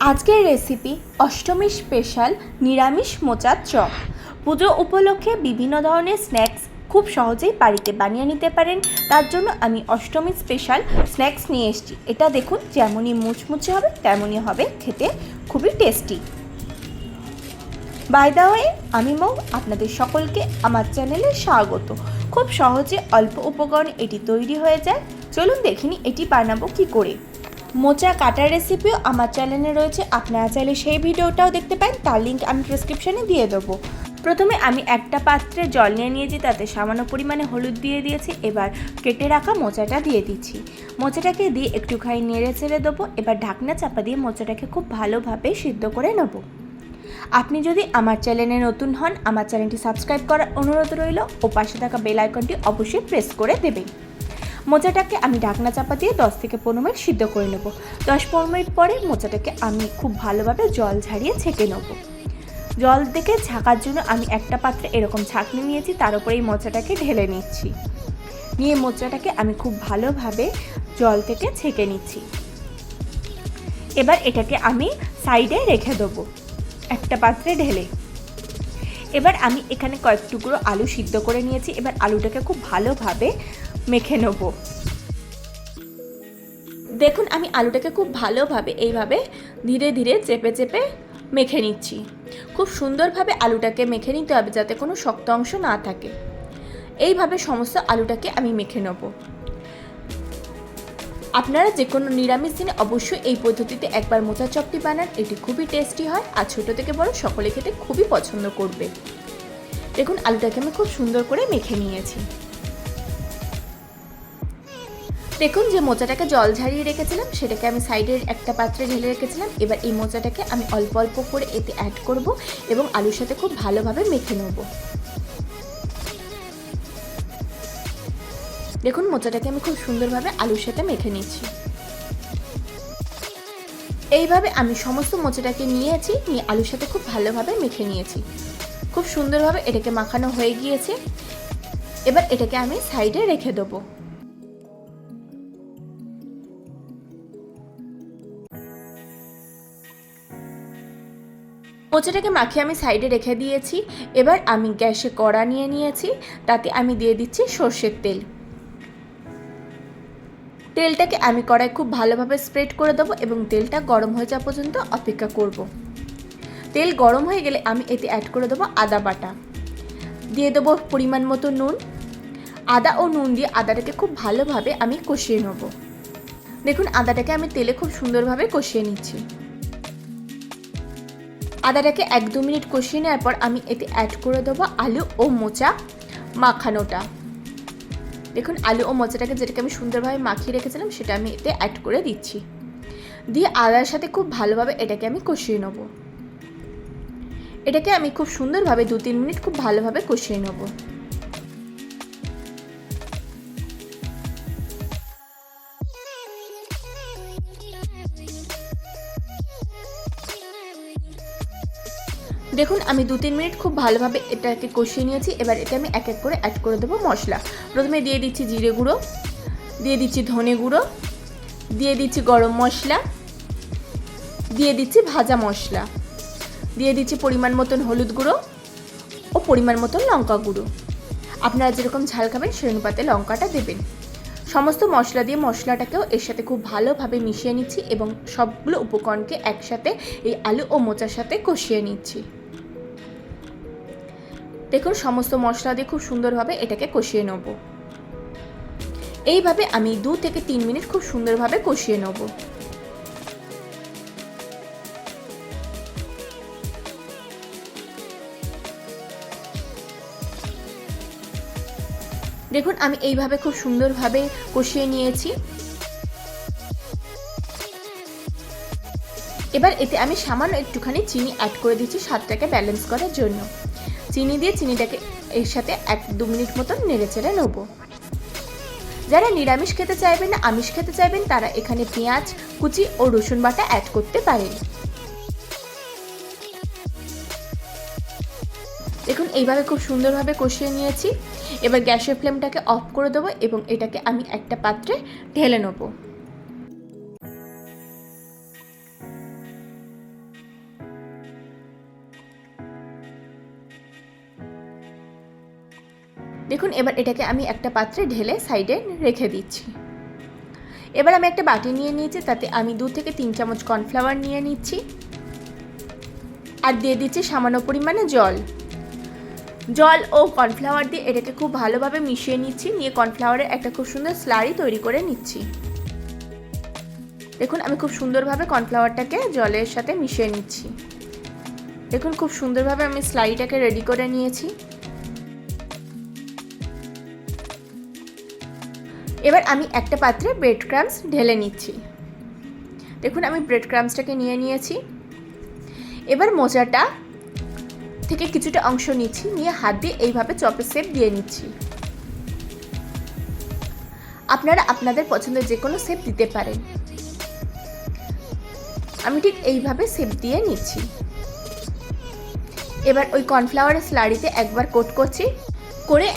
আজকের recipe Ashtami special নিরামিষ মোচার চপ। পুজো উপলক্ষে বিভিন্ন ধরনের স্ন্যাক্স খুব সহজেই বাড়িতে বানিয়ে নিতে পারেন। তার জন্য আমি অষ্টমী স্পেশাল স্ন্যাক্স নিয়ে এসেছি। এটা দেখুন, যেমনই মুচমুচে হবে, তেমনই হবে। খেতে খুবই টেস্টি বাই দা ওয়ে আমি মৌ, আপনাদের সকলকে আমার চ্যানেলে স্বাগত। খুব সহজে অল্প উপকরণে এটি তৈরি হয়ে যায়। চলুন দেখিনি এটি বানাবো কি করে। মোচা কাটার রেসিপিও আমার চ্যানেলে রয়েছে। আপনারা চাইলে সেই ভিডিওটাও দেখতে পারেন, তার লিঙ্ক আমি ডিসক্রিপশানে দিয়ে দেবো। প্রথমে আমি একটা পাত্রে জল নিয়ে নিয়েছি, তাতে সামান্য পরিমাণে হলুদ দিয়ে দিয়েছি। এবার কেটে রাখা মোচাটা দিয়ে দিচ্ছি। মোচাটাকে দিয়ে একটুখানি নেড়ে চেড়ে দেবো। এবার ঢাকনা চাপা দিয়ে মোচাটাকে খুব ভালোভাবে সিদ্ধ করে নেব। আপনি যদি আমার চ্যানেলে নতুন হন, আমার চ্যানেলটি সাবস্ক্রাইব করার অনুরোধ রইল। ও পাশে থাকা বেল আইকনটি অবশ্যই প্রেস করে দেবেন। মোচাটাকে আমি ঢাকনা চাপা দিয়ে দশ থেকে পনেরো মিনিট সিদ্ধ করে নেব। দশ পনেরো মিনিট পরে মোচাটাকে আমি খুব ভালোভাবে জল ঝারিয়ে ছেঁকে নেব। জল থেকে ঝাঁকার জন্য আমি একটা পাত্রে এরকম ছাঁকনি নিয়েছি, তার উপরে এই মোচাটাকে ঢেলে নিচ্ছি। নিয়ে মোচাটাকে আমি খুব ভালোভাবে জল থেকে ছেঁকে নিচ্ছি। এবার এটাকে আমি সাইডে রেখে দেবো, একটা পাত্রে ঢেলে। এবার আমি এখানে কয়েক টুকরো আলু সিদ্ধ করে নিয়েছি। এবার আলুটাকে খুব ভালোভাবে মেখে নেব। দেখুন, আমি আলুটাকে খুব ভালোভাবে এইভাবে ধীরে ধীরে চেপে চেপে মেখে নিচ্ছি। খুব সুন্দরভাবে আলুটাকে মেখে নিতে হবে যাতে কোনো শক্ত অংশ না থাকে। এইভাবে সমস্ত আলুটাকে আমি মেখে নেব। আপনারা যে কোনো নিরামিষ দিনে অবশ্যই এই পদ্ধতিতে একবার মোচা চপটি বানান। এটি খুবই টেস্টি হয় আর ছোটো থেকে বড় সকলে খেতে খুবই পছন্দ করবে। দেখুন, আলুটাকে আমি খুব সুন্দর করে মেখে নিয়েছি। দেখুন যে মোচাটাকে জল ঝারিয়ে রেখেছিলাম, সেটাকে আমি সাইডের একটা পাত্রে ঢেলে রেখেছিলাম। এবার এই মোচাটাকে আমি অল্প অল্প করে এতে অ্যাড করব এবং আলুর সাথে খুব ভালোভাবে মেখে নেব। দেখুন মোচাটাকে আমি খুব সুন্দরভাবে আলুর সাথে মেখে নিচ্ছি। এইভাবে আমি সমস্ত মোচাটাকে নিয়েছি, নিয়ে আলুর সাথে খুব ভালোভাবে মেখে নিয়েছি। খুব সুন্দরভাবে এটাকে মাখানো হয়ে গিয়েছে। এবার এটাকে আমি সাইডে রেখে দেবো। মোচাটাকে মাখিয়ে আমি সাইডে রেখে দিয়েছি। এবার আমি গ্যাসে কড়া নিয়ে নিয়েছি, তাতে আমি দিয়ে দিচ্ছি সর্ষের তেল। তেলটাকে আমি কড়াই খুব ভালোভাবে স্প্রেড করে দেবো এবং তেলটা গরম হয়ে যাওয়া পর্যন্ত অপেক্ষা করব। তেল গরম হয়ে গেলে আমি এতে অ্যাড করে দেবো আদা বাটা। দিয়ে দেবো পরিমাণ মতো নুন। আদা ও নুন দিয়ে আদাটাকে খুব ভালোভাবে আমি কষিয়ে নেব। দেখুন, আদাটাকে আমি তেলে খুব সুন্দরভাবে কষিয়ে নিচ্ছি। আদাটাকে এক দু মিনিট কষিয়ে নেওয়ার পর আমি এতে অ্যাড করে দেবো আলু ও মোচা মাখানোটা। দেখুন, আলু ও মোচাটাকে যেটাকে আমি সুন্দরভাবে মাখিয়ে রেখেছিলাম, সেটা আমি এতে অ্যাড করে দিচ্ছি। দিয়ে আদার সাথে খুব ভালোভাবে এটাকে আমি কষিয়ে নেব। এটাকে আমি খুব সুন্দরভাবে দু তিন মিনিট খুব ভালোভাবে কষিয়ে নেব। দেখুন, আমি দু তিন মিনিট খুব ভালোভাবে এটাকে কষিয়ে নিয়েছি। এবার এটা আমি এক এক করে অ্যাড করে দেবো মশলা। প্রথমে দিয়ে দিচ্ছি জিরে গুঁড়ো, দিয়ে দিচ্ছি ধনে গুঁড়ো, দিয়ে দিচ্ছি গরম মশলা, দিয়ে দিচ্ছি ভাজা মশলা, দিয়ে দিচ্ছি পরিমাণ মতন হলুদ গুঁড়ো ও পরিমাণ মতন লঙ্কা গুঁড়ো। আপনারা যেরকম ঝাল খাবেন, সেই অনুপাতে লঙ্কাটা দেবেন। সমস্ত মশলা দিয়ে মশলাটাকেও এর সাথে খুব ভালোভাবে মিশিয়ে নিচ্ছি এবং সবগুলো উপকরণকে একসাথে এই আলু ও মোচার সাথে কষিয়ে নিচ্ছি। দেখুন, সমস্ত মশলা দিয়ে খুব সুন্দরভাবে এটাকে কষিয়ে নেব। এইভাবে আমি দু থেকে তিন মিনিট খুব সুন্দরভাবে কষিয়ে নেব। দেখুন, আমি এইভাবে খুব সুন্দরভাবে কষিয়ে নিয়েছি। এবার এতে আমি সামান্য একটুখানি চিনি অ্যাড করে দিচ্ছি স্বাদটাকে ব্যালেন্স করার জন্য। চিনি দিয়ে চিনিটাকে এর সাথে এক দু মিনিট মতন নেড়ে চেড়ে নেব। যারা নিরামিষ খেতে চাইবেন না আমিষ খেতে চাইবেন, তারা এখানে পেঁয়াজ, কুচি ও রসুন বাটা অ্যাড করতে পারেন। দেখুন, এইভাবে খুব সুন্দরভাবে কষিয়ে নিয়েছি। এবার গ্যাসের ফ্লেমটাকে অফ করে দেবো এবং এটাকে আমি একটা পাত্রে ঢেলে নেব। দেখুন, এবার এটাকে আমি একটা পাত্রে ঢেলে সাইডে রেখে দিচ্ছি। এবার আমি একটা বাটি নিয়ে নিয়েছি, তাতে আমি দু থেকে তিন চামচ কর্নফ্লাওয়ার নিয়ে নিচ্ছি। আর দিয়ে দিচ্ছি সামান্য পরিমাণে জল। জল ও কর্নফ্লাওয়ার দিয়ে এটাকে খুব ভালোভাবে মিশিয়ে নিচ্ছি, নিয়ে কর্নফ্লাওয়ারের একটা খুব সুন্দর স্লারি তৈরি করে নিচ্ছি। দেখুন, আমি খুব সুন্দরভাবে কর্নফ্লাওয়ারটাকে জলের সাথে মিশিয়ে নিচ্ছি। দেখুন, খুব সুন্দরভাবে আমি স্লাইটাকে রেডি করে নিয়েছি। এবার আমি একটা পাত্রে ব্রেড ক্রামস ঢেলে নিচ্ছি। দেখুন, আমি ব্রেড ক্রামসটাকে নিয়ে নিয়েছি। এবার মোজাটা থেকে কিছুটা অংশ নিচ্ছি, নিয়ে হাত দিয়ে এইভাবে চপের শেপ দিয়ে নিচ্ছি। আপনারা আপনাদের পছন্দের যে কোনো শেপ দিতে পারেন। আমি ঠিক এইভাবে শেপ দিয়ে নিচ্ছি। এবার ওই কর্নফ্লাওয়ারের স্লারিতে একবার কোট করছি, করে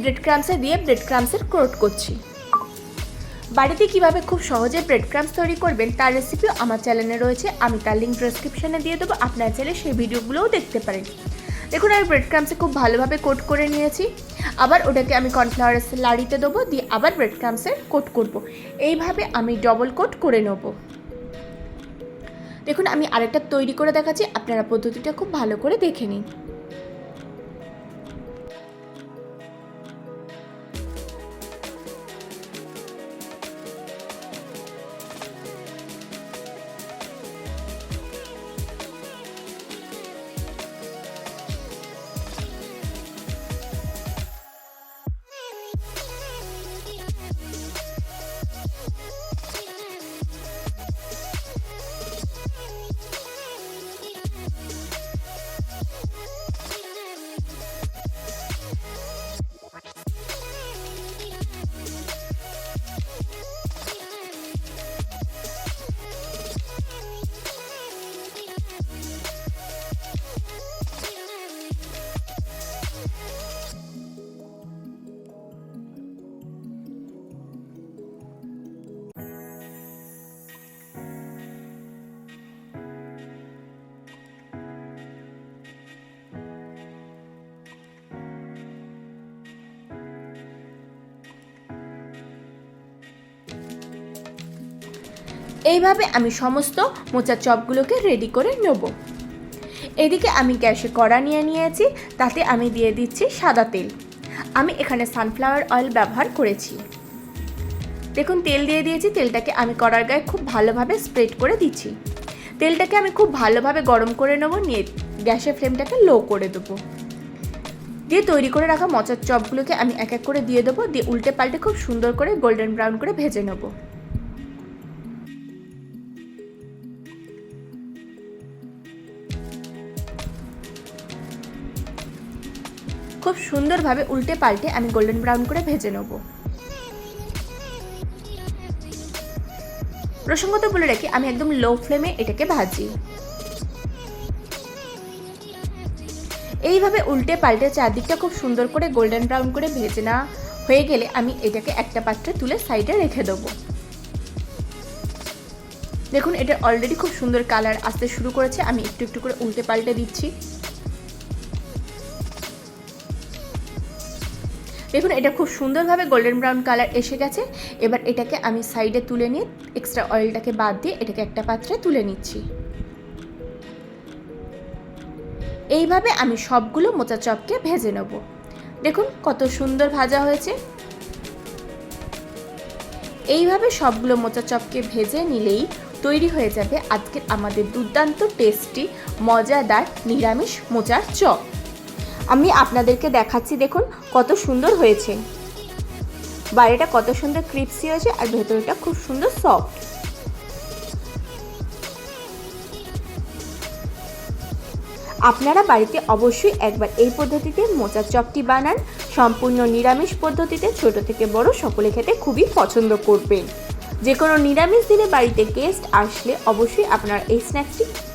ব্রেড ক্রামসে দিয়ে ব্রেড ক্রামসের কোট করছি। বাড়িতে কীভাবে খুব সহজে ব্রেড ক্রামস তৈরি করবেন, তার রেসিপিও আমার চ্যানেলে রয়েছে। আমি তার লিঙ্ক ডেসক্রিপশনে দিয়ে দেবো, আপনার চ্যানেলে সেই ভিডিওগুলোও দেখতে পারেন। দেখুন, আমি ব্রেড ক্রামসে খুব ভালোভাবে কোট করে নিয়েছি। আবার ওটাকে আমি কর্নফ্লাওয়ারের লাড়িতে দেবো, দিয়ে আবার ব্রেড ক্রামসের কোট করব। এইভাবে আমি ডবল কোট করে নেব। দেখুন, আমি আরেকটা তৈরি করে দেখাচ্ছি, আপনারা পদ্ধতিটা খুব ভালো করে দেখে নিন। এইভাবে আমি সমস্ত মোচার চপগুলোকে রেডি করে নেব। এদিকে আমি গ্যাসে কড়া নিয়ে নিয়েছি, তাতে আমি দিয়ে দিচ্ছি সাদা তেল। আমি এখানে সানফ্লাওয়ার অয়েল ব্যবহার করেছি। দেখুন, তেল দিয়ে দিয়েছি, তেলটাকে আমি কড়ার গায়ে খুব ভালোভাবে স্প্রেড করে দিচ্ছি। তেলটাকে আমি খুব ভালোভাবে গরম করে নেব, নিয়ে গ্যাসের ফ্লেমটাকে লো করে দেবো। দিয়ে তৈরি করে রাখা মচার চপগুলোকে আমি এক এক করে দিয়ে দেবো, দিয়ে উল্টে পাল্টে খুব সুন্দর করে গোল্ডেন ব্রাউন করে ভেজে নেব। খুব সুন্দরভাবে উল্টে পাল্টে আমি গোল্ডেন ব্রাউন করে ভেজে নেব। প্রসঙ্গত বলে রাখি, আমি একদম লো ফ্লেমে এটাকে ভাজি। এইভাবে উল্টে পাল্টে চারদিকটা খুব সুন্দর করে গোল্ডেন ব্রাউন করে ভেজে না হয়ে গেলে আমি এটাকে একটা পাত্রে তুলে সাইডে রেখে দেবো। দেখুন, এটা অলরেডি খুব সুন্দর কালার আসতে শুরু করেছে, আমি একটু একটু করে উল্টে পাল্টে দিচ্ছি। দেখুন, এটা খুব সুন্দরভাবে গোল্ডেন ব্রাউন কালার এসে গেছে। এবার এটাকে আমি সাইডে তুলে নিয়ে এক্সট্রা অয়েলটাকে বাদ দিয়ে এটাকে একটা পাত্রে তুলে নিচ্ছি। এইভাবে আমি সবগুলো মোচা চপকে ভেজে নেব। দেখুন, কত সুন্দর ভাজা হয়েছে। এইভাবে সবগুলো মোচা চপকে ভেজে নিলেই তৈরি হয়ে যাবে আজকের আমাদের দুর্দান্ত টেস্টি মজাদার নিরামিষ মোচার চপ। আমি আপনাদেরকে দেখাচ্ছি, দেখুন কত সুন্দর হয়েছে। বাইরেটা কত সুন্দর ক্রিপসি হয়েছে আর ভেতরটা খুব সুন্দর সফট। আপনারা বাড়িতে অবশ্যই একবার এই পদ্ধতিতে মোচার চপটি বানান। সম্পূর্ণ নিরামিষ পদ্ধতিতে ছোট থেকে বড় সকলে খেতে খুবই পছন্দ করবেন। যে কোনো নিরামিষ দিনে বাড়িতে গেস্ট আসলে অবশ্যই আপনারা এই স্ন্যাক্সটি